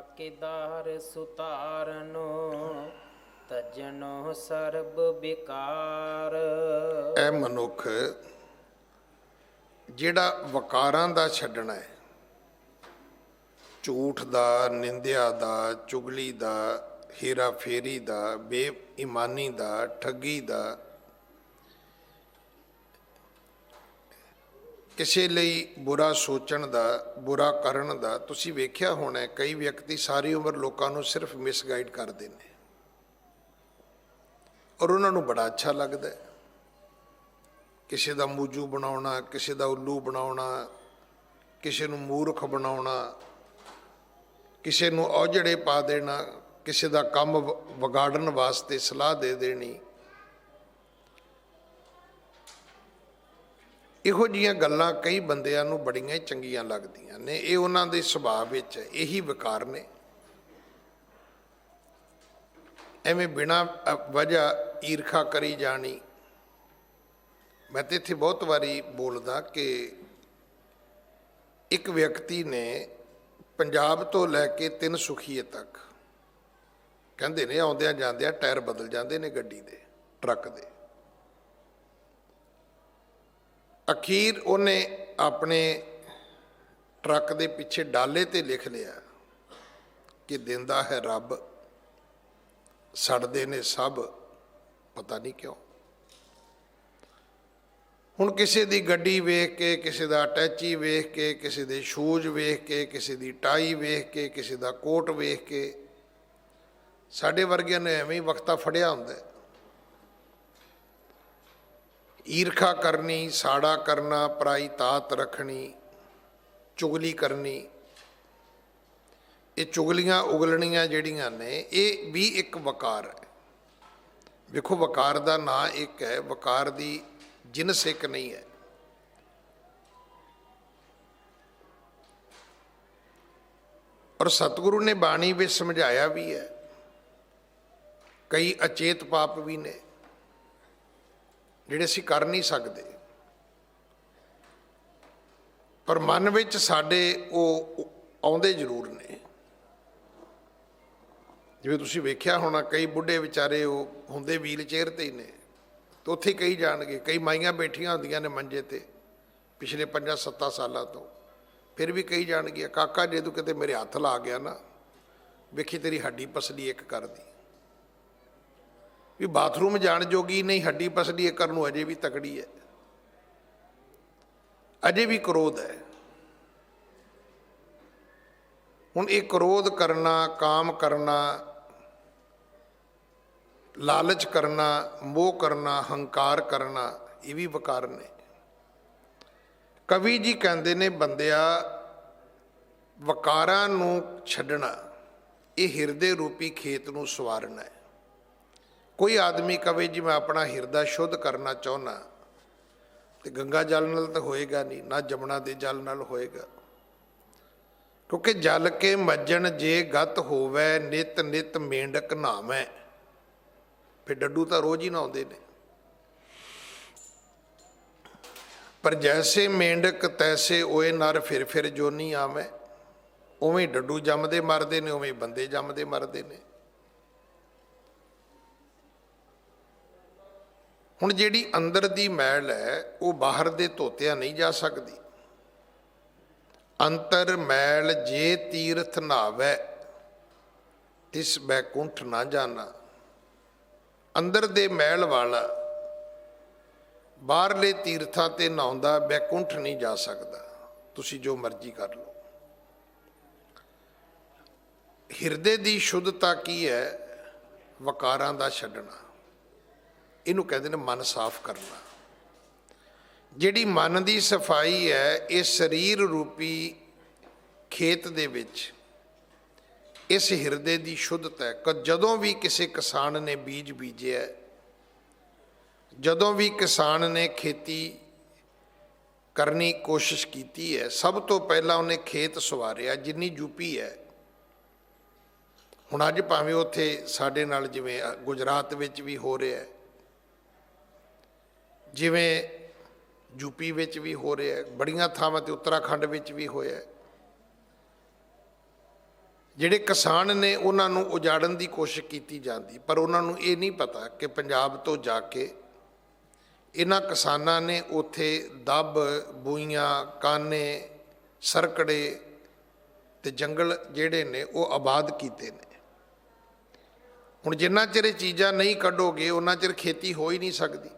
ਕਿਦਾਰ ਸੁਤਾਰਨੋ, ਤਜਨੋ ਸਰਬ ਵਿਕਾਰ। ਇਹ ਮਨੁੱਖ ਜਿਹੜਾ ਵਕਾਰਾਂ ਦਾ ਛੱਡਣਾ ਹੈ, ਝੂਠ ਦਾ, ਨਿੰਦਿਆ ਦਾ, ਚੁਗਲੀ ਦਾ ਹੀਰਾ ਫੇਰੀ ਦਾ, ਬੇਈਮਾਨੀ ਦਾ, ਠੱਗੀ ਦਾ ਕਿਸੇ ਲਈ ਬੁਰਾ ਸੋਚਣ ਦਾ, ਬੁਰਾ ਕਰਨ ਦਾ ਤੁਸੀਂ ਵੇਖਿਆ ਹੋਣਾ ਕਈ ਵਿਅਕਤੀ ਸਾਰੀ ਉਮਰ ਲੋਕਾਂ ਨੂੰ ਸਿਰਫ ਮਿਸਗਾਈਡ ਕਰਦੇ ਨੇ ਔਰ ਉਹਨਾਂ ਨੂੰ ਬੜਾ ਅੱਛਾ ਲੱਗਦਾ ਹੈ। ਕਿਸੇ ਦਾ ਮੂਜੂ ਬਣਾਉਣਾ, ਕਿਸੇ ਦਾ ਉੱਲੂ ਬਣਾਉਣਾ, ਕਿਸੇ ਨੂੰ ਮੂਰਖ ਬਣਾਉਣਾ, ਕਿਸੇ ਨੂੰ ਔਜੜੇ ਪਾ ਦੇਣਾ, ਕਿਸੇ ਦਾ ਕੰਮ ਵ- ਵਿਗਾੜਨ ਵਾਸਤੇ ਸਲਾਹ ਦੇ ਦੇਣੀ। ਇਹੋ ਜੀਆਂ ਗੱਲਾਂ ਕਈ ਬੰਦਿਆਂ ਨੂੰ ਬੜੀਆਂ ਚੰਗੀਆਂ ਲੱਗਦੀਆਂ ਨੇ, ਇਹ ਉਹਨਾਂ ਦੇ ਸੁਭਾਅ ਵਿੱਚ ਇਹੀ ਵਿਕਾਰ ਨੇ। ਐਵੇਂ ਬਿਨਾ ਵਜ੍ਹਾ ਈਰਖਾ ਕਰੀ ਜਾਣੀ। ਮੈਂ ਤੇ ਇੱਥੇ ਬਹੁਤ ਵਾਰੀ ਬੋਲਦਾ ਕਿ ਇੱਕ ਵਿਅਕਤੀ ਨੇ ਪੰਜਾਬ ਤੋਂ ਲੈ ਕੇ ਤਿੰਨ ਸੁਖੀਏ ਤੱਕ, ਕਹਿੰਦੇ ਨੇ ਆਉਂਦਿਆਂ ਜਾਂਦਿਆਂ ਟਾਇਰ ਬਦਲ ਜਾਂਦੇ ਨੇ ਗੱਡੀ ਦੇ, ਟਰੱਕ ਦੇ। ਅਖੀਰ ਉਹਨੇ ਆਪਣੇ ਟਰੱਕ ਦੇ ਪਿੱਛੇ ਡਾਲੇ ਤੇ ਲਿਖ ਲਿਆ ਕਿ ਦਿੰਦਾ ਹੈ ਰੱਬ, ਸੜਦੇ ਨੇ ਸਭ, ਪਤਾ ਨਹੀਂ ਕਿਉਂ ਹੁਣ ਕਿਸੇ ਦੀ ਗੱਡੀ ਵੇਖ ਕੇ, ਕਿਸੇ ਦਾ ਅਟੈਚੀ ਵੇਖ ਕੇ, ਕਿਸੇ ਦੇ ਸ਼ੂਜ਼ ਵੇਖ ਕੇ, ਕਿਸੇ ਦੀ ਟਾਈ ਵੇਖ ਕੇ, ਕਿਸੇ ਦਾ ਕੋਟ ਵੇਖ ਕੇ, ਸਾਡੇ ਵਰਗਿਆਂ ਨੇ ਐਵੇਂ ਹੀ ਵਕਤਾ ਫੜਿਆ ਹੁੰਦਾ ਹੈ। ਈਰਖਾ ਕਰਨੀ, ਸਾੜਾ ਕਰਨਾ, ਪਰਾਈ ਤਾਤ ਰੱਖਣੀ, ਚੁਗਲੀ ਕਰਨੀ, ਇਹ ਚੁਗਲੀਆਂ ਉਗਲਣੀਆਂ ਜਿਹੜੀਆਂ ਨੇ, ਇਹ ਵੀ ਇੱਕ ਵਕਾਰ ਹੈ। ਵੇਖੋ, ਵਕਾਰ ਦਾ ਨਾਂ ਇੱਕ ਹੈ, ਵਕਾਰ ਦੀ ਜਿਨਸ ਇੱਕ ਨਹੀਂ ਹੈ। ਔਰ ਸਤਿਗੁਰੂ ਨੇ ਬਾਣੀ ਵਿੱਚ ਸਮਝਾਇਆ ਵੀ ਹੈ, ਕਈ ਅਚੇਤ ਪਾਪ ਵੀ ਨੇ। ਜਿਹੜੇ ਅਸੀਂ ਕਰ ਨਹੀਂ ਸਕਦੇ। ਪਰ ਮਨ ਵਿੱਚ ਸਾਡੇ ਉਹ ਆਉਂਦੇ ਜ਼ਰੂਰ ਨੇ। ਜਿਵੇਂ ਤੁਸੀਂ ਵੇਖਿਆ ਹੋਣਾ, ਕਈ ਬੁੱਢੇ ਵਿਚਾਰੇ ਉਹ ਹੁੰਦੇ ਵੀਲ ਚੇਅਰ ਤੇ ਹੀ ਨੇ। ਤੇ ਉੱਥੇ ਹੀ ਕਹੀ ਜਾਣਗੇ, ਕਈ ਮਾਈਆਂ ਬੈਠੀਆਂ ਹੁੰਦੀਆਂ ਨੇ ਮੰਜੇ ਤੇ ਪਿਛਲੇ 5-7 ਸਾਲਾਂ ਤੋਂ। ਫਿਰ ਵੀ ਕਹੀ ਜਾਣਗੇ ਕਾਕਾ, ਜੇ ਤੂੰ ਕਿਤੇ ਮੇਰੇ ਹੱਥ ਲਾ ਗਿਆ ਨਾ, ਵੇਖੀ ਤੇਰੀ ਹੱਡੀ ਪਸਲੀ ਇੱਕ ਕਰਦੀ। ਵੀ ਬਾਥਰੂਮ ਜਾਣ ਜੋਗੀ ਨਹੀਂ, ਹੱਡੀ ਪਸਲੀ ਇੱਕ ਕਰਨ ਨੂੰ ਅਜੇ ਵੀ ਤਕੜੀ ਹੈ। ਅਜੇ ਵੀ ਕ੍ਰੋਧ ਹੈ। ਹੁਣ ਇਹ ਕ੍ਰੋਧ ਕਰਨਾ, ਕਾਮ ਕਰਨਾ, ਲਾਲਚ ਕਰਨਾ, ਮੋਹ ਕਰਨਾ, ਹੰਕਾਰ ਕਰਨਾ, ਇਹ ਵੀ ਵਿਕਾਰ ਨੇ। ਕਵੀ ਜੀ ਕਹਿੰਦੇ ਨੇ, ਬੰਦਿਆ, ਵਕਾਰਾਂ ਨੂੰ ਛੱਡਣਾ, ਇਹ ਹਿਰਦੇ ਰੂਪੀ ਖੇਤ ਨੂੰ ਸਵਾਰਨਾ ਹੈ। ਕੋਈ ਆਦਮੀ ਕਵੇ ਜੀ ਮੈਂ ਆਪਣਾ ਹਿਰਦਾ ਸ਼ੁੱਧ ਕਰਨਾ ਚਾਹੁੰਦਾ, ਤੇ ਗੰਗਾ ਜਲ ਨਾਲ ਤਾਂ ਹੋਏਗਾ ਨਹੀਂ, ਨਾ ਜਮਨਾ ਦੇ ਜਲ ਨਾਲ ਹੋਏਗਾ। ਕਿਉਂਕਿ ਜਲ ਕੇ ਮੱਜਣ ਜੇ ਗਤ ਹੋਵੇ, ਨਿਤ ਨਿਤ ਮੇਂਡਕ ਨਾਵੇਂ ਫਿਰ ਡੱਡੂ ਤਾਂ ਰੋਜ਼ ਹੀ ਨਹਾਉਂਦੇ ਨੇ। ਪਰ ਜੈਸੇ ਮੇਂਡਕ ਤੈਸੇ ਓਏ ਨਰ ਫਿਰ ਫਿਰ ਜੋਨੀ ਆਵੇਂ। ਉਵੇਂ ਡੱਡੂ ਜੰਮਦੇ ਮਰਦੇ ਨੇ, ਉਵੇਂ ਬੰਦੇ ਜੰਮਦੇ ਮਰਦੇ ਨੇ। ਹੁਣ ਜਿਹੜੀ ਅੰਦਰ ਦੀ ਮੈਲ ਹੈ, ਉਹ ਬਾਹਰ ਦੇ ਧੋਤਿਆਂ ਨਹੀਂ ਜਾ ਸਕਦੀ। ਅੰਤਰ ਮੈਲ ਜੇ ਤੀਰਥ ਨਾਵੇ, ਤਿਸ ਬੈਕੁੰਠ ਨਾ ਜਾਣਾ। ਅੰਦਰ ਦੇ ਮੈਲ ਵਾਲਾ ਬਾਹਰਲੇ ਤੀਰਥਾਂ ਤੇ ਨਹਾਉਂਦਾ, ਬੈਕੁੰਠ ਨਹੀਂ ਜਾ ਸਕਦਾ। ਤੁਸੀਂ ਜੋ ਮਰਜ਼ੀ ਕਰ ਲਓ। ਹਿਰਦੇ ਦੀ ਸ਼ੁੱਧਤਾ ਕੀ ਹੈ? ਵਕਾਰਾਂ ਦਾ ਛੱਡਣਾ। ਇਹਨੂੰ ਕਹਿੰਦੇ ਨੇ ਮਨ ਸਾਫ਼ ਕਰਨਾ। ਜਿਹੜੀ ਮਨ ਦੀ ਸਫ਼ਾਈ ਹੈ ਇਹ ਸਰੀਰ ਰੂਪੀ ਖੇਤ ਦੇ ਵਿੱਚ ਇਸ ਹਿਰਦੇ ਦੀ ਸ਼ੁੱਧਤਾ ਹੈ। ਕਿ ਜਦੋਂ ਵੀ ਕਿਸੇ ਕਿਸਾਨ ਨੇ ਬੀਜ ਬੀਜਿਆ ਜਦੋਂ ਵੀ ਕਿਸਾਨ ਨੇ ਖੇਤੀ ਕਰਨੀ ਕੋਸ਼ਿਸ਼ ਕੀਤੀ ਹੈ ਸਭ ਤੋਂ ਪਹਿਲਾਂ ਉਹਨੇ ਖੇਤ ਸਵਾਰਿਆ ਜਿੰਨੀ ਯੂਪੀ ਹੈ। ਹੁਣ ਅੱਜ ਭਾਵੇਂ ਉੱਥੇ ਸਾਡੇ ਨਾਲ ਜਿਵੇਂ ਅ, ਗੁਜਰਾਤ ਵਿੱਚ ਵੀ ਹੋ ਰਿਹਾ ਹੈ ਜਿਵੇਂ ਯੂਪੀ ਵਿੱਚ ਵੀ ਹੋ ਰਿਹਾ ਹੈ, ਬੜੀਆਂ ਥਾਵਾਂ ਤੇ ਉੱਤਰਾਖੰਡ ਵਿੱਚ ਵੀ ਹੋਇਆ ਹੈ। ਜਿਹੜੇ ਕਿਸਾਨ ਨੇ ਉਹਨਾਂ ਨੂੰ ਉਜਾੜਨ ਦੀ ਕੋਸ਼ਿਸ਼ ਕੀਤੀ ਜਾਂਦੀ, ਪਰ ਉਹਨਾਂ ਨੂੰ ਇਹ ਨਹੀਂ ਪਤਾ ਕਿ ਪੰਜਾਬ ਤੋਂ ਜਾ ਕੇ ਇਹਨਾਂ ਕਿਸਾਨਾਂ ਨੇ ਉੱਥੇ ਦੱਬ, ਬੂਈਆਂ, ਕਾਨੇ, ਸਰਕੜੇ ਤੇ ਜੰਗਲ ਜਿਹੜੇ ਨੇ ਉਹ ਆਬਾਦ ਕੀਤੇ ਨੇ। ਹੁਣ ਜਿੰਨਾ ਚਿਰ ਇਹ ਚੀਜ਼ਾਂ ਨਹੀਂ ਕੱਢੋਗੇ, ਉਹਨਾਂ ਚਿਰ ਖੇਤੀ ਹੋ ਹੀ ਨਹੀਂ ਸਕਦੀ।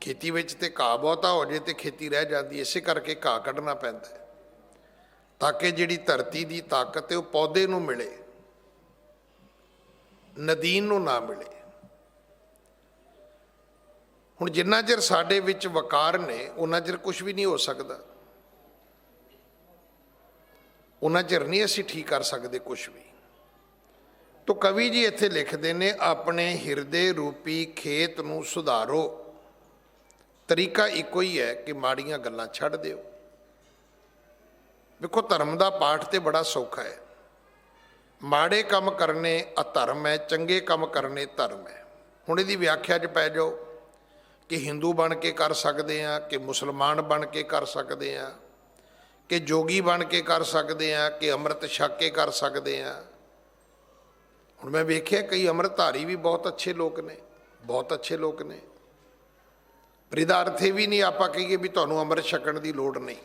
ਖੇਤੀ ਵਿੱਚ ਤੇ ਘਾਹ ਬਹੁਤਾ ਹੋ ਜੇ ਤੇ ਖੇਤੀ ਰਹਿ ਜਾਂਦੀ, ਇਸੇ ਕਰਕੇ ਘਾਹ ਕੱਢਣਾ ਪੈਂਦਾ ਹੈ। ਤਾਂ ਕਿ ਜਿਹੜੀ ਧਰਤੀ ਦੀ ਤਾਕਤ ਹੈ, ਉਹ ਪੌਦੇ ਨੂੰ ਮਿਲੇ, ਨਦੀਨ ਨੂੰ ਨਾ ਮਿਲੇ। ਹੁਣ ਜਿੰਨਾ ਚਿਰ ਸਾਡੇ ਵਿੱਚ ਵਕਾਰ ਨੇ ਉਹਨਾਂ ਚਿਰ ਕੁਝ ਵੀ ਨਹੀਂ ਹੋ ਸਕਦਾ। ਉਹਨਾਂ ਚਿਰ ਨਹੀਂ ਅਸੀਂ ਠੀਕ ਕਰ ਸਕਦੇ ਕੁਝ ਵੀ। ਤੋ ਕਵੀ ਜੀ ਇੱਥੇ ਲਿਖਦੇ ਨੇ, ਆਪਣੇ ਹਿਰਦੇ ਰੂਪੀ ਖੇਤ ਨੂੰ ਸੁਧਾਰੋ। ਤਰੀਕਾ ਇੱਕੋ ਹੀ ਹੈ ਕਿ ਮਾੜੀਆਂ ਗੱਲਾਂ ਛੱਡ ਦਿਓ। ਵੇਖੋ, ਧਰਮ ਦਾ ਪਾਠ ਤੇ ਬੜਾ ਸੌਖਾ ਹੈ। ਮਾੜੇ ਕੰਮ ਕਰਨੇ ਅਧਰਮ ਹੈ, ਚੰਗੇ ਕੰਮ ਕਰਨੇ ਧਰਮ ਹੈ। ਹੁਣ ਇਹਦੀ ਵਿਆਖਿਆ 'ਚ ਪੈ ਜਾਓ ਕਿ ਹਿੰਦੂ ਬਣ ਕੇ ਕਰ ਸਕਦੇ ਆ ਕਿ ਮੁਸਲਮਾਨ ਬਣ ਕੇ ਕਰ ਸਕਦੇ ਆ ਕਿ ਜੋਗੀ ਬਣ ਕੇ ਕਰ ਸਕਦੇ ਆ ਕਿ ਅੰਮ੍ਰਿਤ ਛਕ ਕੇ ਕਰ ਸਕਦੇ ਆ ਹੁਣ ਮੈਂ ਵੇਖਿਆ ਕਈ ਅੰਮ੍ਰਿਤਧਾਰੀ ਵੀ ਬਹੁਤ ਅੱਛੇ ਲੋਕ ਨੇ, ਬਹੁਤ ਅੱਛੇ ਲੋਕ ਨੇ। ਪਰ ਇਹਦਾ ਅਰਥ ਇਹ ਵੀ ਨਹੀਂ ਆਪਾਂ ਕਹੀਏ ਵੀ ਤੁਹਾਨੂੰ ਅੰਮ੍ਰਿਤ ਛਕਣ ਦੀ ਲੋੜ ਨਹੀਂ।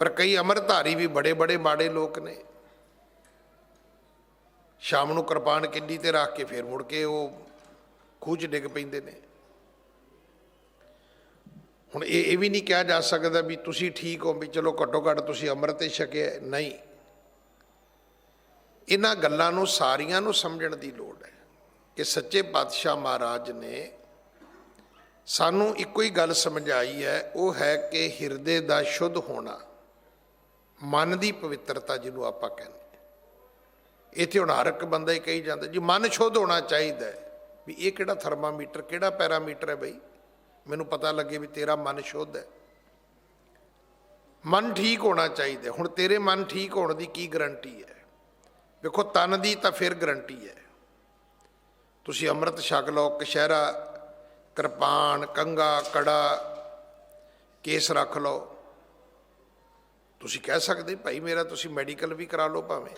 ਪਰ ਕਈ ਅੰਮ੍ਰਿਤਧਾਰੀ ਵੀ ਬੜੇ ਬੜੇ ਮਾੜੇ ਲੋਕ ਨੇ। ਸ਼ਾਮ ਨੂੰ ਕਿਰਪਾਨ ਕਿੱਡੀ ਤੇ ਰੱਖ ਕੇ ਫੇਰ ਮੁੜ ਕੇ ਉਹ ਖੂਹ 'ਚ ਡਿੱਗ ਪੈਂਦੇ ਨੇ। ਹੁਣ ਇਹ ਇਹ ਵੀ ਨਹੀਂ ਕਿਹਾ ਜਾ ਸਕਦਾ ਵੀ ਤੁਸੀਂ ਠੀਕ ਹੋ ਵੀ ਚਲੋ ਘੱਟੋ ਘੱਟ ਤੁਸੀਂ ਅੰਮ੍ਰਿਤ ਹੀ ਛਕਿਆ ਨਹੀਂ। ਇਹਨਾਂ ਗੱਲਾਂ ਨੂੰ ਸਾਰੀਆਂ ਨੂੰ ਸਮਝਣ ਦੀ ਲੋੜ ਹੈ। ਕਿ ਸੱਚੇ ਪਾਤਸ਼ਾਹ ਮਹਾਰਾਜ ਨੇ ਸਾਨੂੰ ਇੱਕੋ ਹੀ ਗੱਲ ਸਮਝਾਈ ਹੈ, ਉਹ ਹੈ ਕਿ ਹਿਰਦੇ ਦਾ ਸ਼ੁੱਧ ਹੋਣਾ, ਮਨ ਦੀ ਪਵਿੱਤਰਤਾ ਜਿਹਨੂੰ ਆਪਾਂ ਕਹਿੰਦੇ ਇੱਥੇ ਹੁਣ ਹਰ ਇੱਕ ਬੰਦਾ ਹੀ ਕਹੀ ਜਾਂਦਾ, ਜੀ ਮਨ ਸ਼ੁੱਧ ਹੋਣਾ ਚਾਹੀਦਾ ਵੀ ਇਹ ਕਿਹੜਾ ਥਰਮਾਮੀਟਰ, ਕਿਹੜਾ ਪੈਰਾਮੀਟਰ ਹੈ ਬਈ? ਮੈਨੂੰ ਪਤਾ ਲੱਗੇ ਵੀ ਤੇਰਾ ਮਨ ਸ਼ੁੱਧ ਹੈ। ਮਨ ਠੀਕ ਹੋਣਾ ਚਾਹੀਦਾ ਹੁਣ ਤੇਰੇ ਮਨ ਠੀਕ ਹੋਣ ਦੀ ਕੀ ਗਰੰਟੀ ਹੈ? ਵੇਖੋ, ਤਨ ਦੀ ਤਾਂ ਫਿਰ ਗਰੰਟੀ ਹੈ। ਤੁਸੀਂ ਅੰਮ੍ਰਿਤ ਛਕ ਲਓ ਕਸ਼ਹਿਰਾ ਕਿਰਪਾਨ ਕੰਗਾ ਕੜਾ, ਕੇਸ ਰੱਖ ਲਓ। ਤੁਸੀਂ ਕਹਿ ਸਕਦੇ, ਭਾਈ ਮੇਰਾ ਤੁਸੀਂ ਮੈਡੀਕਲ ਵੀ ਕਰਾ ਲਓ ਭਾਵੇਂ।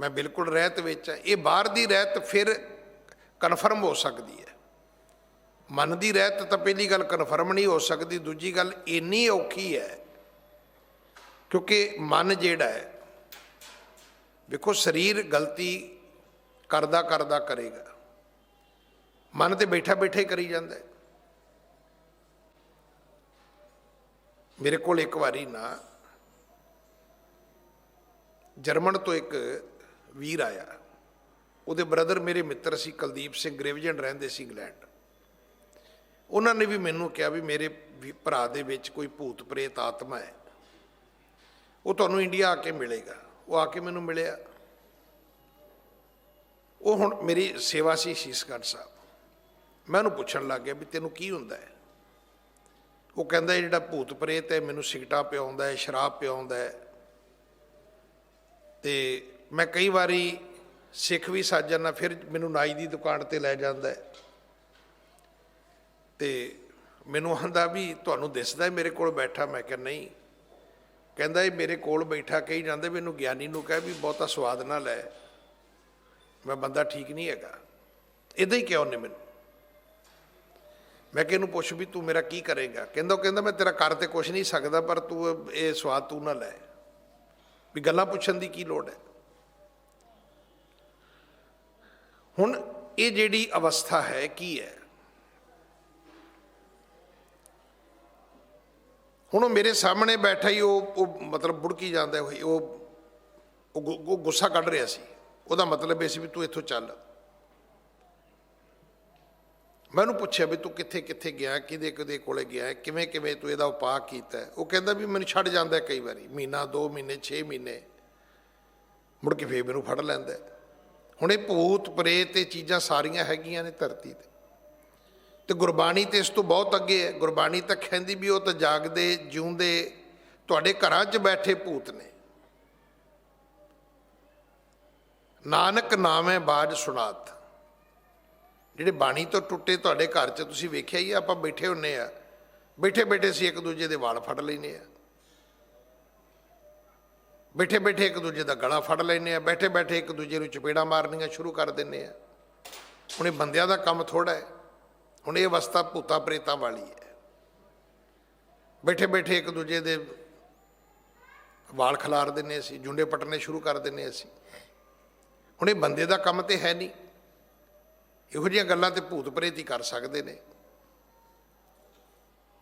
ਮੈਂ ਬਿਲਕੁਲ ਰਹਿਤ ਵਿੱਚ ਹਾਂ। ਇਹ ਬਾਹਰ ਦੀ ਰਹਿਤ ਫਿਰ ਕਨਫਰਮ ਹੋ ਸਕਦੀ ਹੈ। ਮਨ ਦੀ ਰਹਿਤ ਤਾਂ ਪਹਿਲੀ ਗੱਲ ਕਨਫਰਮ ਨਹੀਂ ਹੋ ਸਕਦੀ, ਦੂਜੀ ਗੱਲ ਇੰਨੀ ਔਖੀ ਹੈ। ਕਿਉਂਕਿ ਮਨ ਜਿਹੜਾ ਹੈ, ਵੇਖੋ ਸਰੀਰ ਗਲਤੀ ਕਰਦਾ ਕਰਦਾ ਕਰੇਗਾ। ਮਨ ਤੇ ਬੈਠਾ ਬੈਠਾ ਹੀ ਕਰੀ ਜਾਂਦਾ ਮੇਰੇ ਕੋਲ ਇੱਕ ਵਾਰੀ ਨਾ ਜਰਮਨ ਤੋਂ ਇੱਕ ਵੀਰ ਆਇਆ। ਉਹਦੇ ਬ੍ਰਦਰ ਮੇਰੇ ਮਿੱਤਰ ਸੀ, ਕੁਲਦੀਪ ਸਿੰਘ ਗ੍ਰੇਵਜਨ ਰਹਿੰਦੇ ਸੀ ਇੰਗਲੈਂਡ। ਉਹਨਾਂ ਨੇ ਵੀ ਮੈਨੂੰ ਕਿਹਾ ਵੀ ਮੇਰੇ ਵੀ ਭਰਾ ਦੇ ਵਿੱਚ ਕੋਈ ਭੂਤ ਪ੍ਰੇਤ ਆਤਮਾ ਹੈ। ਉਹ ਤੁਹਾਨੂੰ ਇੰਡੀਆ ਆ ਕੇ ਮਿਲੇਗਾ। ਉਹ ਆ ਕੇ ਮੈਨੂੰ ਮਿਲਿਆ। ਉਹ ਹੁਣ ਮੇਰੀ ਸੇਵਾ ਸੀ ਸ਼ੀਸ਼ਗੜ੍ਹ ਸਾਹਿਬ। ਮੈਂ ਉਹਨੂੰ ਪੁੱਛਣ ਲੱਗ ਗਿਆ ਵੀ ਤੈਨੂੰ ਕੀ ਹੁੰਦਾ ਹੈ? ਉਹ ਕਹਿੰਦਾ ਜਿਹੜਾ ਭੂਤ ਪ੍ਰੇਤ ਹੈ, ਮੈਨੂੰ ਸਿਗਟਾਂ ਪਿਆਉਂਦਾ ਹੈ, ਸ਼ਰਾਬ ਪਿਆਉਂਦਾ ਹੈ। ਤੇ ਮੈਂ ਕਈ ਵਾਰੀ ਸਿੱਖ ਵੀ ਸੱਜ ਜਾਂਦਾ ਫਿਰ ਮੈਨੂੰ ਨਾਈ ਦੀ ਦੁਕਾਨ ਤੇ ਲੈ ਜਾਂਦਾ ਹੈ। ਤੇ ਮੈਨੂੰ ਆਂਦਾ ਵੀ ਤੁਹਾਨੂੰ ਦਿਸਦਾ ਮੇਰੇ ਕੋਲ ਬੈਠਾ? ਮੈਂ ਕਿਹਾ ਨਹੀਂ। ਕਹਿੰਦਾ ਇਹ ਮੇਰੇ ਕੋਲ ਬੈਠਾ। ਕਹੀ ਜਾਂਦੇ ਮੈਨੂੰ ਗਿਆਨੀ ਨੂੰ ਕਹਿ ਵੀ ਬਹੁਤਾ ਸਵਾਦ ਨਾ ਲੈ। ਮੈਂ ਬੰਦਾ ਠੀਕ ਨਹੀਂ ਹੈਗਾ। ਇਦਾਂ ਹੀ ਕਿਉਂ ਨੇ ਮੈਨੂੰ। ਮੈਂ ਕਿ ਇਹਨੂੰ ਪੁੱਛ ਵੀ ਤੂੰ ਮੇਰਾ ਕੀ ਕਰੇਗਾ? ਕਹਿੰਦਾ ਉਹ ਕਹਿੰਦਾ ਮੈਂ ਤੇਰਾ ਕਰ ਤੇ ਕੁਛ ਨਹੀਂ ਸਕਦਾ, ਪਰ ਤੂੰ ਇਹ ਸਵਾਦ ਤੂੰ ਨਾ ਲੈ। ਵੀ ਗੱਲਾਂ ਪੁੱਛਣ ਦੀ ਕੀ ਲੋੜ ਹੈ? ਹੁਣ ਇਹ ਜਿਹੜੀ ਅਵਸਥਾ ਹੈ ਕੀ ਹੈ? ਹੁਣ ਉਹ ਮੇਰੇ ਸਾਹਮਣੇ ਬੈਠਾ ਹੀ ਉਹ ਉਹ ਮਤਲਬ ਬੁੜਕੀ ਜਾਂਦਾ ਹੋਈ, ਉਹ ਗੁ- ਗੁ- ਗੁੱਸਾ ਕੱਢ ਰਿਹਾ ਸੀ। ਉਹਦਾ ਮਤਲਬ ਇਹ ਸੀ ਵੀ ਤੂੰ ਇੱਥੋਂ ਚੱਲ। ਮੈਂ ਉਹਨੂੰ ਪੁੱਛਿਆ ਵੀ ਤੂੰ ਕਿੱਥੇ ਕਿੱਥੇ ਗਿਆ, ਕਿਹਦੇ ਕਿਹਦੇ ਕੋਲੇ ਗਿਆ, ਕਿਵੇਂ ਕਿਵੇਂ ਤੂੰ ਇਹਦਾ ਉਪਾਅ ਕੀਤਾ। ਉਹ ਕਹਿੰਦਾ ਵੀ ਮੈਨੂੰ ਛੱਡ ਜਾਂਦਾ ਕਈ ਵਾਰੀ, ਮਹੀਨਾ 2 ਮਹੀਨੇ 6 ਮਹੀਨੇ। ਮੁੜ ਕੇ ਫੇਰ ਮੈਨੂੰ ਫੜ ਲੈਂਦਾ। ਹੁਣ ਇਹ ਭੂਤ, ਪ੍ਰੇਤ, ਇਹ ਚੀਜ਼ਾਂ ਸਾਰੀਆਂ ਹੈਗੀਆਂ ਨੇ ਧਰਤੀ ਤੇ। ਤੇ ਗੁਰਬਾਣੀ ਤੇ ਇਸ ਤੋਂ ਬਹੁਤ ਅੱਗੇ ਹੈ। ਗੁਰਬਾਣੀ ਤਾਂ ਕਹਿੰਦੀ ਵੀ ਉਹ ਤਾਂ ਜਾਗਦੇ, ਜਿਉਂਦੇ, ਤੁਹਾਡੇ ਘਰਾਂ 'ਚ ਬੈਠੇ ਭੂਤ ਨੇ। ਨਾਨਕ ਨਾਮੇ ਬਾਜ ਸੁਣਾਤ। ਜਿਹੜੇ ਬਾਣੀ ਤੋਂ ਟੁੱਟੇ ਤੁਹਾਡੇ ਘਰ 'ਚ ਤੁਸੀਂ ਵੇਖਿਆ ਹੀ ਆ, ਆਪਾਂ ਬੈਠੇ ਹੁੰਨੇ ਆ। ਬੈਠੇ ਬੈਠੇ ਸੀ ਇੱਕ ਦੂਜੇ ਦੇ ਵਾਲ ਫੜ ਲੈਨੇ ਆ। ਬੈਠੇ ਬੈਠੇ ਇੱਕ ਦੂਜੇ ਦਾ ਗਲਾ ਫੜ ਲੈਂਦੇ ਆ। ਬੈਠੇ ਬੈਠੇ ਇੱਕ ਦੂਜੇ ਨੂੰ ਚਪੇੜਾ ਮਾਰਨੀਆਂ ਸ਼ੁਰੂ ਕਰ ਦਿੰਦੇ ਆ। ਹੁਣ ਇਹ ਬੰਦਿਆਂ ਦਾ ਕੰਮ ਥੋੜਾ ਹੈ। ਹੁਣ ਇਹ ਅਵਸਥਾ ਭੂਤਾ ਪ੍ਰੇਤਾਂ ਵਾਲੀ ਹੈ। ਬੈਠੇ ਬੈਠੇ ਇੱਕ ਦੂਜੇ ਦੇ ਵਾਲ ਖਿਲਾਰ ਦਿੰਨੇ ਅਸੀਂ ਜੁੰਡੇ ਪਟਨੇ ਸ਼ੁਰੂ ਕਰ ਦਿੰਨੇ ਅਸੀਂ। ਹੁਣ ਇਹ ਬੰਦੇ ਦਾ ਕੰਮ ਤੇ ਹੈ ਨਹੀਂ। ਇਹੋ ਜਿਹੀਆਂ ਗੱਲਾਂ ਤੇ ਭੂਤ ਪ੍ਰੇਤ ਹੀ ਕਰ ਸਕਦੇ ਨੇ।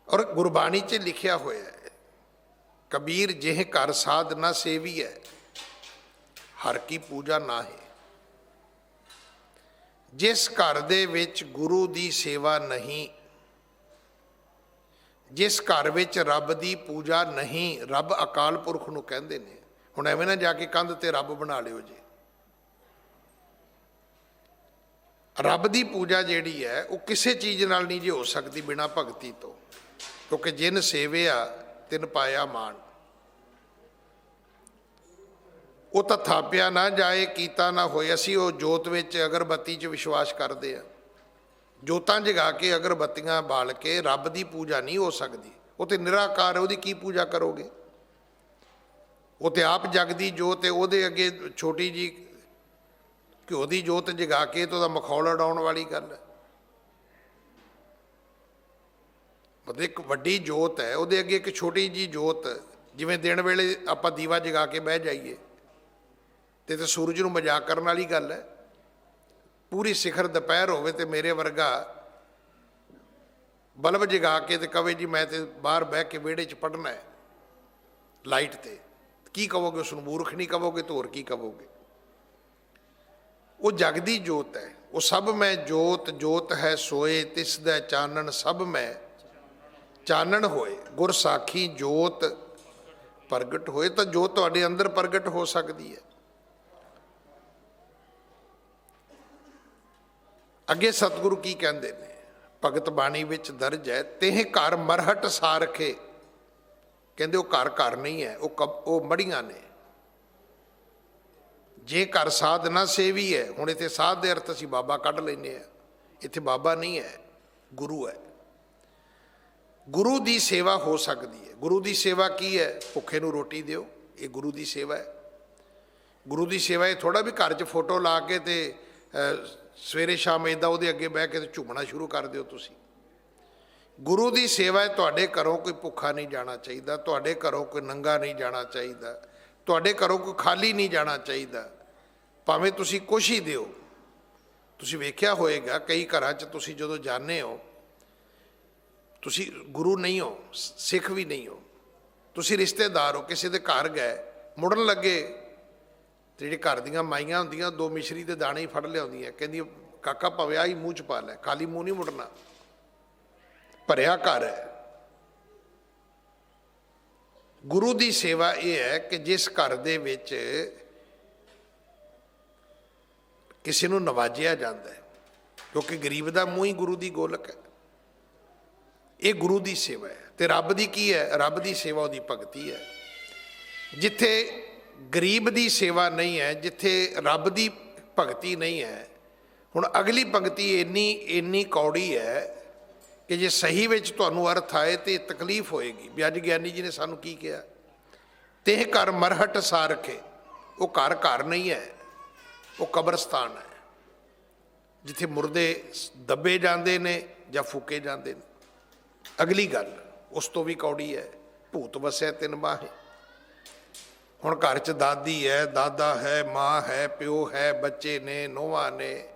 ਔਰ ਗੁਰਬਾਣੀ 'ਚ ਲਿਖਿਆ ਹੋਇਆ ਹੈ, ਕਬੀਰ ਜਿਹ ਘਰ ਸਾਧ ਨਾ ਸੇਵੀ ਹੈ ਹਰ ਕੀ ਪੂਜਾ ਨਾ ਹੈ ਜਿਸ ਘਰ ਦੇ ਵਿੱਚ ਗੁਰੂ ਦੀ ਸੇਵਾ ਨਹੀਂ, ਜਿਸ ਘਰ ਵਿੱਚ ਰੱਬ ਦੀ ਪੂਜਾ ਨਹੀਂ, ਰੱਬ ਅਕਾਲ ਪੁਰਖ ਨੂੰ ਕਹਿੰਦੇ ਨੇ। ਹੁਣ ਐਵੇਂ ਨਾ ਜਾ ਕੇ ਕੰਧ ਤੇ ਰੱਬ ਬਣਾ ਲਿਓ ਜੀ। ਰੱਬ ਦੀ ਪੂਜਾ ਜਿਹੜੀ ਹੈ, ਉਹ ਕਿਸੇ ਚੀਜ਼ ਨਾਲ ਨਹੀਂ ਜੇ ਹੋ ਸਕਦੀ ਬਿਨਾ ਭਗਤੀ ਤੋਂ। ਕਿਉਂਕਿ ਜਿਨ ਸੇਵਿਆ ਤਿਨ ਪਾਇਆ ਮਾਨ ਉਹ ਤਾਂ ਥਾਪਿਆ ਨਾ ਜਾਏ, ਕੀਤਾ ਨਾ ਹੋਏ, ਅਸੀਂ ਉਹ ਜੋਤ ਵਿੱਚ ਅਗਰਬੱਤੀ 'ਚ ਵਿਸ਼ਵਾਸ ਕਰਦੇ ਆ ਜੋਤਾਂ ਜਗਾ ਕੇ ਅਗਰਬੱਤੀਆਂ ਬਾਲ ਕੇ ਰੱਬ ਦੀ ਪੂਜਾ ਨਹੀਂ ਹੋ ਸਕਦੀ। ਉਹ ਤੇ ਨਿਰਾਕਾਰ ਉਹਦੀ ਕੀ ਪੂਜਾ ਕਰੋਗੇ? ਉਹ ਤੇ ਆਪ ਜਗਦੀ ਜੋਤ ਹੈ, ਉਹਦੇ ਅੱਗੇ ਛੋਟੀ ਜੀ ਘਿਓ ਦੀ ਜੋਤ ਜਗਾ ਕੇ ਤੇ ਉਹਦਾ ਮਖੌਲ ਉਡਾਉਣ ਵਾਲੀ ਗੱਲ ਹੈ। ਮਤਲਬ ਇੱਕ ਵੱਡੀ ਜੋਤ ਹੈ, ਉਹਦੇ ਅੱਗੇ ਇੱਕ ਛੋਟੀ ਜੀ ਜੋਤ ਜਿਵੇਂ ਦਿਨ ਵੇਲੇ ਆਪਾਂ ਦੀਵਾ ਜਗਾ ਕੇ ਬਹਿ ਜਾਈਏ ਤੇ ਤੇ ਸੂਰਜ ਨੂੰ ਮਜ਼ਾਕ ਕਰਨ ਵਾਲੀ ਗੱਲ ਹੈ। ਪੂਰੀ ਸਿਖਰ ਦੁਪਹਿਰ ਹੋਵੇ ਤੇ ਮੇਰੇ ਵਰਗਾ ਬਲਬ ਜਗਾ ਕੇ ਤੇ ਕਵੇ ਜੀ ਮੈਂ ਤੇ ਬਾਹਰ ਬਹਿ ਕੇ ਵਿਹੜੇ 'ਚ ਪੜਨਾ ਹੈ, ਲਾਈਟ ਤੇ। ਕੀ ਕਹੋਗੇ ਉਸ ਨੂੰ? ਮੂਰਖ ਨਹੀਂ ਕਹੋਗੇ ਤੇ ਹੋਰ ਕੀ ਕਹੋਗੇ? ਉਹ ਜਗਦੀ ਜੋਤ ਹੈ। ਉਹ ਸਭ ਮੈਂ ਜੋਤ ਜੋਤ ਹੈ ਸੋਏ, ਤਿਸ ਦਾ ਚਾਨਣ ਸਭ ਮੈਂ। ਚਾਨਣ ਹੋਏ, ਗੁਰ ਸਾਖੀ ਜੋਤ ਪ੍ਰਗਟ ਹੋਏ, ਤਾਂ ਜੋਤ ਤੁਹਾਡੇ ਅੰਦਰ ਪ੍ਰਗਟ ਹੋ ਸਕਦੀ ਹੈ। ਅੱਗੇ ਸਤਿਗੁਰੂ ਕੀ ਕਹਿੰਦੇ ਨੇ? ਭਗਤ ਬਾਣੀ ਵਿੱਚ ਦਰਜ ਹੈ, ਤੇਹ ਘਰ ਮਰਹਟ ਸਾਰਖੇ। ਕਹਿੰਦੇ ਉਹ ਘਰ ਘਰ ਨਹੀਂ ਹੈ, ਉਹ ਕਬ- ਉਹ ਮੜੀਆਂ ਨੇ। ਜੇ ਘਰ ਸਾਧ ਨਾ ਸੇਵੀ ਹੈ, ਹੁਣ ਇੱਥੇ ਸਾਧ ਦੇ ਅਰਥ ਅਸੀਂ ਬਾਬਾ ਕੱਢ ਲੈਨੇ ਆ ਇੱਥੇ ਬਾਬਾ ਨਹੀਂ ਹੈ, ਗੁਰੂ ਹੈ। ਗੁਰੂ ਦੀ ਸੇਵਾ ਹੋ ਸਕਦੀ ਹੈ। ਗੁਰੂ ਦੀ ਸੇਵਾ ਕੀ ਹੈ? ਭੁੱਖੇ ਨੂੰ ਰੋਟੀ ਦਿਓ, ਇਹ ਗੁਰੂ ਦੀ ਸੇਵਾ ਹੈ। ਗੁਰੂ ਦੀ ਸੇਵਾ ਇਹ ਥੋੜਾ ਵੀ ਘਰ 'ਚ ਫੋਟੋ ਲਾ ਕੇ ਤੇ ਸਵੇਰੇ ਸ਼ਾਮ ਇਦਾਂ ਉਹਦੇ ਅੱਗੇ ਬਹਿ ਕੇ ਤੇ ਝੁੰਮਣਾ ਸ਼ੁਰੂ ਕਰ ਦਿਓ ਤੁਸੀਂ। ਗੁਰੂ ਦੀ ਸੇਵਾ ਹੈ ਤੁਹਾਡੇ ਘਰੋਂ ਕੋਈ ਭੁੱਖਾ ਨਹੀਂ ਜਾਣਾ ਚਾਹੀਦਾ, ਤੁਹਾਡੇ ਘਰੋਂ ਕੋਈ ਨੰਗਾ ਨਹੀਂ ਜਾਣਾ ਚਾਹੀਦਾ। ਤੁਹਾਡੇ ਘਰੋਂ ਕੋਈ ਖਾਲੀ ਨਹੀਂ ਜਾਣਾ ਚਾਹੀਦਾ। ਭਾਵੇਂ ਤੁਸੀਂ ਕੁਛ ਹੀ ਦਿਓ। ਤੁਸੀਂ ਵੇਖਿਆ ਹੋਏਗਾ, ਕਈ ਘਰਾਂ 'ਚ ਤੁਸੀਂ ਜਦੋਂ ਜਾਂਦੇ ਹੋ, ਤੁਸੀਂ ਗੁਰੂ ਨਹੀਂ ਹੋ ਸਿੱਖ ਵੀ ਨਹੀਂ ਹੋ। ਤੁਸੀਂ ਰਿਸ਼ਤੇਦਾਰ ਹੋ, ਕਿਸੇ ਦੇ ਘਰ ਗਏ, ਮੁੜਨ ਲੱਗੇ, ਤੇ ਜਿਹੜੇ ਘਰ ਦੀਆਂ ਮਾਈਆਂ ਹੁੰਦੀਆਂ, ਦੋ ਮਿਸ਼ਰੀ ਦੇ ਦਾਣੇ ਹੀ ਫੜ ਲਿਆਉਂਦੀਆਂ, ਕਹਿੰਦੀ, ਕਾਕਾ ਭਵੇਂ ਆਹ ਹੀ ਮੂੰਹ ਚ ਪਾ ਲੈ, ਖਾਲੀ ਮੂੰਹ ਨਹੀਂ ਮੁੜਨਾ। ਭਰਿਆ ਘਰ ਹੈ। ਗੁਰੂ ਦੀ ਸੇਵਾ ਇਹ ਹੈ ਕਿ ਜਿਸ ਘਰ ਦੇ ਵਿੱਚ ਕਿਸੇ ਨੂੰ ਨਵਾਜਿਆ ਜਾਂਦਾ ਹੈ, ਕਿਉਂਕਿ ਗਰੀਬ ਦਾ ਮੂੰਹ ਹੀ ਗੁਰੂ ਦੀ ਗੋਲਕ ਹੈ। ਇਹ ਗੁਰੂ ਦੀ ਸੇਵਾ ਹੈ ਤੇ ਰੱਬ ਦੀ ਕੀ ਹੈ? ਰੱਬ ਦੀ ਸੇਵਾ ਉਹਦੀ ਭਗਤੀ ਹੈ। ਜਿੱਥੇ ਗਰੀਬ ਦੀ ਸੇਵਾ ਨਹੀਂ ਹੈ, ਜਿੱਥੇ ਰੱਬ ਦੀ ਭਗਤੀ ਨਹੀਂ ਹੈ, ਹੁਣ ਅਗਲੀ ਪੰਕਤੀ ਇੰਨੀ ਇੰਨੀ ਕੌੜੀ ਹੈ ਕਿ ਜੇ ਸਹੀ ਵਿੱਚ ਤੁਹਾਨੂੰ ਅਰਥ ਆਏ ਤੇ ਤਕਲੀਫ ਹੋਏਗੀ। ਵੀ ਅੱਜ ਗਿਆਨੀ ਜੀ ਨੇ ਸਾਨੂੰ ਕੀ ਕਿਹਾ? ਤੇ ਘਰ ਮਰਹਟ ਸਾਰਖੇ ਉਹ ਘਰ ਘਰ ਨਹੀਂ ਹੈ। ਉਹ ਕਬਰਸਤਾਨ ਹੈ। ਜਿੱਥੇ ਮੁਰਦੇ ਦੱਬੇ ਜਾਂਦੇ ਨੇ ਜਾਂ ਫੂਕੇ ਜਾਂਦੇ ਨੇ। ਅਗਲੀ ਗੱਲ, ਉਸ ਤੋਂ ਵੀ ਕੌੜੀ ਹੈ। ਭੂਤ ਵਸਿਆ ਤਿੰਨ ਬਾਹੇ ਹੁਣ ਘਰ 'ਚ ਦਾਦੀ ਹੈ, ਦਾਦਾ ਹੈ, ਮਾਂ ਹੈ, ਪਿਓ ਹੈ, ਬੱਚੇ ਨੇ ਨੋਹਾਂ ਨੇ।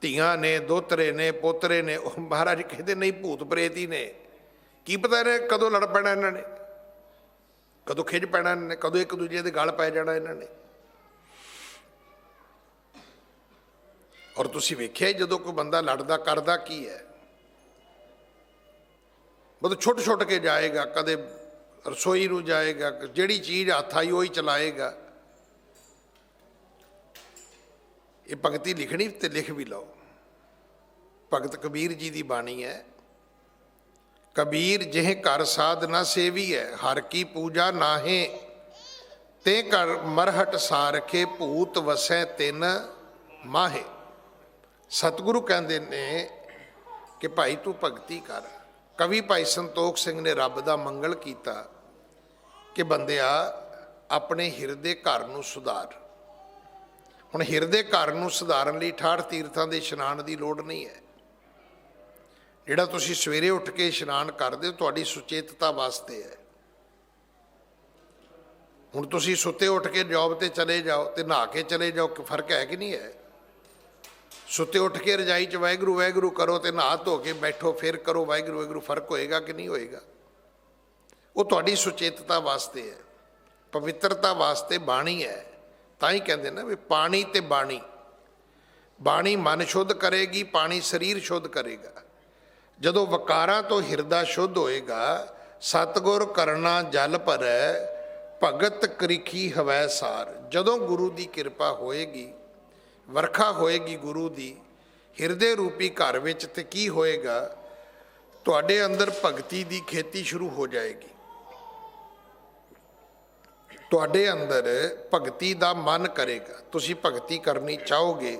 ਧੀਆਂ ਨੇ, ਦੋਤਰੇ ਨੇ, ਪੋਤਰੇ ਨੇ, ਉਹ ਮਹਾਰਾਜ ਕਹਿੰਦੇ ਨਹੀਂ, ਭੂਤ ਪ੍ਰੇਤ ਹੀ ਨੇ। ਕੀ ਪਤਾ ਨੇ ਕਦੋਂ ਲੜ ਪੈਣਾ ਇਹਨਾਂ ਨੇ? ਕਦੋਂ ਖਿੱਚ ਪੈਣਾ ਇਹਨਾਂ ਨੇ? ਕਦੋਂ ਇੱਕ ਦੂਜੇ ਦੇ ਗਲ ਪੈ ਜਾਣਾ ਇਹਨਾਂ ਨੇ? ਔਰ ਤੁਸੀਂ ਵੇਖਿਆ ਜਦੋਂ ਕੋਈ ਬੰਦਾ ਲੜਦਾ, ਕਰਦਾ ਕੀ ਹੈ? ਮਤਲਬ ਛੁੱਟ ਛੁੱਟ ਕੇ ਜਾਏਗਾ, ਕਦੇ ਰਸੋਈ ਨੂੰ ਜਾਏਗਾ, ਜਿਹੜੀ ਚੀਜ਼ ਹੱਥ ਆਈ, ਉਹੀ ਚਲਾਏਗਾ। ਇਹ ਭਗਤੀ ਲਿਖਣੀ ਤੇ ਲਿਖ ਵੀ ਲਓ। ਭਗਤ ਕਬੀਰ ਜੀ ਦੀ ਬਾਣੀ ਹੈ, ਕਬੀਰ ਜਿਹੇ ਕਰ ਸਾਧ ਨਾ ਸੇਵੀ ਹੈ ਹਰ ਕੀ ਪੂਜਾ ਨਾਹੇ, ਤੇ ਘਰ ਮਰਹਟ ਸਾਰਖੇ ਭੂਤ ਵਸੈ ਤਿਨ ਮਾਹੇ। ਸਤਿਗੁਰੂ ਕਹਿੰਦੇ ਨੇ ਕਿ ਭਾਈ ਤੂੰ ਭਗਤੀ ਕਰ। ਕਵੀ ਭਾਈ ਸੰਤੋਖ ਸਿੰਘ ਨੇ ਰੱਬ ਦਾ ਮੰਗਲ ਕੀਤਾ ਕਿ ਬੰਦਿਆ, ਆਪਣੇ ਹਿਰਦੇ ਘਰ ਨੂੰ ਸੁਧਾਰ। ਹੁਣ ਹਿਰਦੇ ਘਰ ਨੂੰ ਸੁਧਾਰਨ ਲਈ 68 ਤੀਰਥਾਂ ਦੇ ਇਸ਼ਨਾਨ ਦੀ ਲੋੜ ਨਹੀਂ ਹੈ। ਜਿਹੜਾ ਤੁਸੀਂ ਸਵੇਰੇ ਉੱਠ ਕੇ ਇਸ਼ਨਾਨ ਕਰਦੇ ਹੋ, ਤੁਹਾਡੀ ਸੁਚੇਤਤਾ ਵਾਸਤੇ ਹੈ। ਹੁਣ ਤੁਸੀਂ ਸੁੱਤੇ ਉੱਠ ਕੇ ਜੌਬ ਤੇ ਚਲੇ ਜਾਓ ਤੇ ਨਹਾ ਕੇ ਚਲੇ ਜਾਓ, ਕਿ ਫ਼ਰਕ ਹੈ ਕਿ ਨਹੀਂ ਹੈ? ਸੁੱਤੇ ਉੱਠ ਕੇ ਰਜਾਈ 'ਚ ਵਾਹਿਗੁਰੂ ਵਾਹਿਗੁਰੂ ਕਰੋ ਤੇ ਨਹਾ ਧੋ ਕੇ ਬੈਠੋ, ਫਿਰ ਕਰੋ ਵਾਹਿਗੁਰੂ ਵਾਹਿਗੁਰੂ, ਫ਼ਰਕ ਹੋਏਗਾ ਕਿ ਨਹੀਂ ਹੋਏਗਾ? ਉਹ ਤੁਹਾਡੀ ਸੁਚੇਤਤਾ ਵਾਸਤੇ ਹੈ। ਪਵਿੱਤਰਤਾ ਵਾਸਤੇ ਬਾਣੀ ਹੈ। ਤਾਂ ਹੀ ਕਹਿੰਦੇ ਨਾ ਵੀ ਪਾਣੀ ਤੇ ਬਾਣੀ। ਬਾਣੀ ਮਨ ਸ਼ੁੱਧ ਕਰੇਗੀ, ਪਾਣੀ ਸਰੀਰ ਸ਼ੁੱਧ ਕਰੇਗਾ। ਜਦੋਂ ਵਕਾਰਾਂ ਤੋਂ ਹਿਰਦਾ ਸ਼ੁੱਧ ਹੋਏਗਾ, ਸਤਗੁਰ ਕਰਨਾ ਜਲ ਭਰੈ, ਭਗਤ ਕ੍ਰਿਖੀ ਹਵੈ ਸਾਰ। ਜਦੋਂ ਗੁਰੂ ਦੀ ਕਿਰਪਾ ਹੋਏਗੀ, ਵਰਖਾ ਹੋਏਗੀ ਗੁਰੂ ਦੀ, ਹਿਰਦੇ ਰੂਪੀ ਘਰ ਵਿੱਚ ਤੇ ਕੀ ਹੋਏਗਾ? ਤੁਹਾਡੇ ਅੰਦਰ ਭਗਤੀ ਦੀ ਖੇਤੀ ਸ਼ੁਰੂ ਹੋ ਜਾਏਗੀ। ਤੁਹਾਡੇ ਅੰਦਰ ਭਗਤੀ ਦਾ ਮਨ ਕਰੇਗਾ। ਤੁਸੀਂ ਭਗਤੀ ਕਰਨੀ ਚਾਹੋਗੇ।